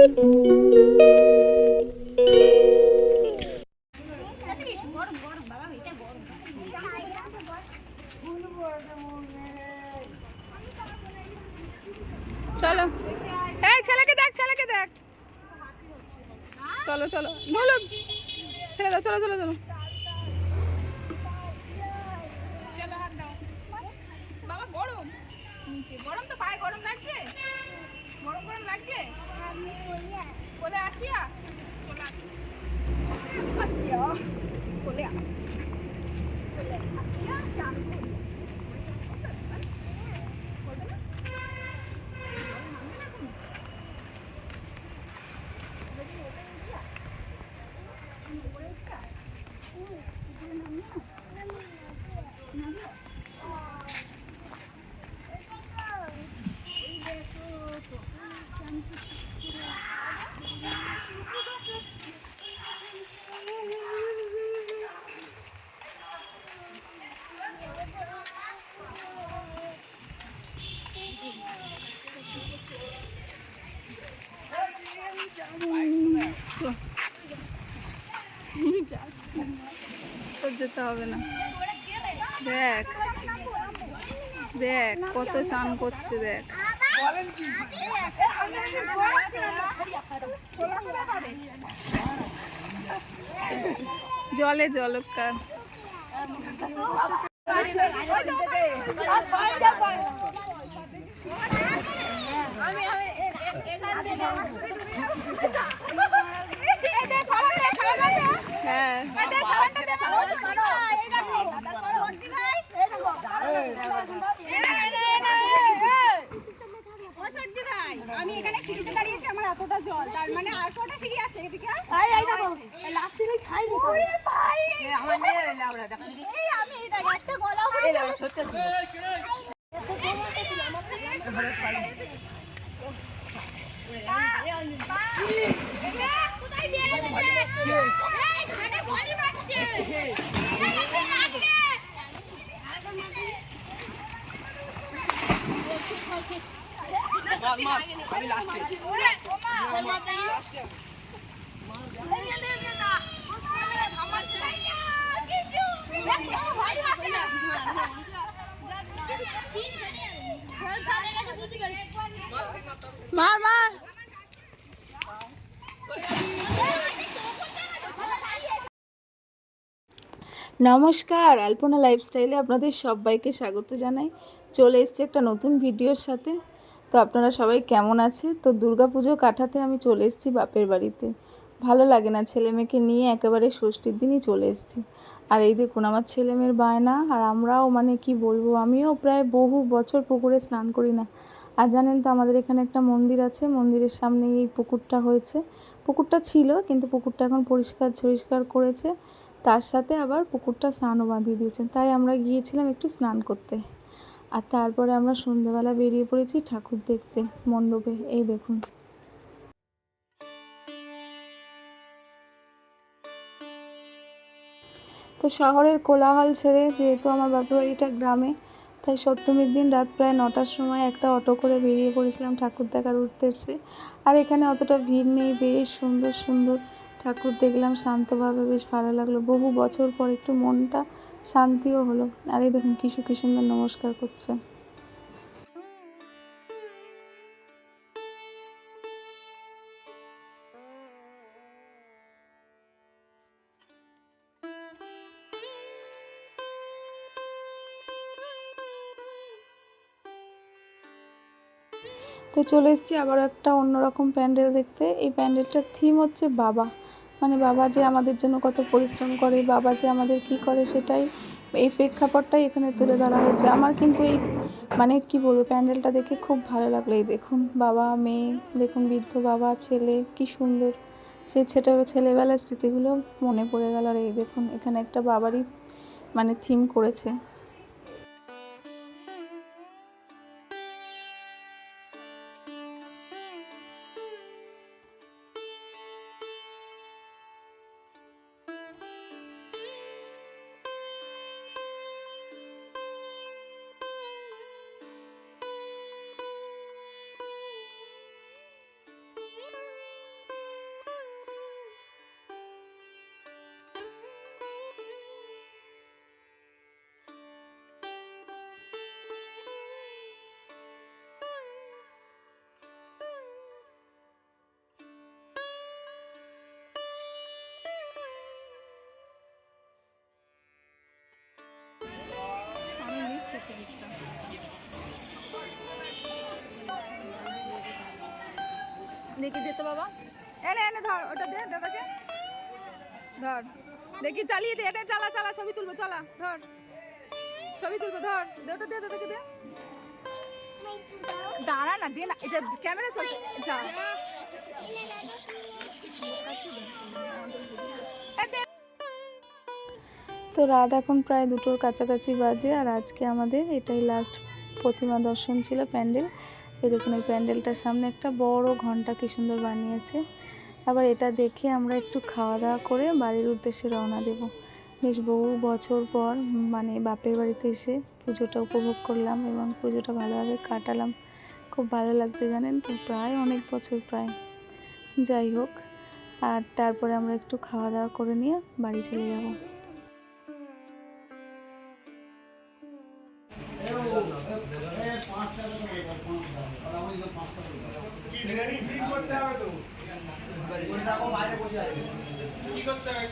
চলো। এই ছেলেকে দেখ ছেলেকে দেখ। চলো চলো। বলো দাও, চলো চলো চলো। গরম। গরম তো পায়ে গরম লাগছে। গরম গরম লাগছে বলে আসিয়া আস। আসিয়া বলে আস। যেতে হবে না। দেখ দেখ কত চান করছে দেখ। জলে জলকার হ্যাঁ আমি এতটা জল তার মানে মার মার। নমস্কার, আলপনা লাইফস্টাইলে আপনাদের সবাইকে স্বাগত জানাই। চলে এসেছি একটা নতুন ভিডিওর সাথে। তো আপনারা সবাই কেমন আছে? তো দুর্গাপুজো কাটাতে আমি চলে এসেছি বাপের বাড়িতে। ভালো লাগে না ছেলে মেয়েকে নিয়ে, একেবারে ষষ্ঠীর দিনই চলে এসেছি। আর এই দেখুন, আমার ছেলে মেয়ের বায়না, আর আমরাও মানে কি বলব, আমিও প্রায় বহু বছর পুকুরে স্নান করি না। আর জানেন তো, আমাদের এখানে একটা মন্দির আছে, মন্দিরের সামনে এই পুকুরটা হয়েছে। পুকুরটা ছিল, কিন্তু পুকুরটা এখন পরিষ্কার পরিষ্কার করেছে। তার সাথে আবার পুকুরটা স্নানও বাঁধিয়ে দিয়েছেন। তাই আমরা গিয়েছিলাম একটু স্নান করতে। আর তারপরে আমরা সন্ধেবেলা বেরিয়ে পড়েছি ঠাকুর দেখতে মণ্ডপে। এই দেখুন। তো শহরের কোলাহল ছেড়ে যেহেতু আমার বাপের বাড়িটা গ্রামে, তাই সপ্তমীর দিন রাত প্রায় নটার সময় একটা অটো করে বেরিয়ে পড়েছিলাম ঠাকুর দেখার উদ্দেশ্যে। আর এখানে অতটা ভিড় নেই, বেশ সুন্দর সুন্দর। ঠাকুর দেখলাম শান্তভাবে, বেশ ভালো লাগল। বহু বছর পর একটু মনটা শান্তিও হলো। আর এই দেখুন কিশু কি নমস্কার করছে। তো চলে এসেছি আবার একটা অন্যরকম প্যান্ডেল দেখতে। এই প্যান্ডেলটার থিম হচ্ছে বাবা। মানে বাবা যে আমাদের জন্য কত পরিশ্রম করে, বাবা যে আমাদের কি করে সেটাই এই প্রেক্ষাপটটাই এখানে তুলে ধরা হয়েছে। আমার কিন্তু এই মানে কি বলব, প্যান্ডেলটা দেখে খুব ভালো লাগল। এই দেখুন বাবা, মেয়ে, দেখুন বৃদ্ধ বাবা, ছেলে, কি সুন্দর। সেই ছেলে ছেলেবেলার স্মৃতিগুলো মনে পড়ে গেল। আর এই দেখুন, এখানে একটা বাবারই মানে থিম করেছে। জিনিসটা দেখি দে তো বাবা। এনে এনে ধর, ওটা দে দাদাকে। ধর। দেখি চালিয়ে দে এটা চালা চালা, ছবি তুলবো, চালা, ধর। ছবি তুলবো, ধর। দে, ওটা দে দাদাকে দে। দাঁড়া না, দে না এটা ক্যামেরা চলছে, যা। তো রাত এখন প্রায় দুটোর কাছাকাছি বাজে আর আজকে আমাদের এটাই লাস্ট প্রতিমা দর্শন ছিল প্যান্ডেল। এই দেখুন, এই প্যান্ডেলটার সামনে একটা বড় ঘণ্টা কি সুন্দর বানিয়েছে। আবার এটা দেখে আমরা একটু খাওয়া দাওয়া করে বাড়ির উদ্দেশ্যে রওনা দেব। বেশ বহু বছর পর মানে বাপের বাড়িতে এসে পুজোটা উপভোগ করলাম এবং পুজোটা ভালোভাবে কাটালাম। খুব ভালো লাগছে জানেন তো, প্রায় অনেক বছর প্রায়। যাই হোক, আর তারপরে আমরা একটু খাওয়া দাওয়া করে নিয়ে বাড়ি চলে যাব। করতে হবে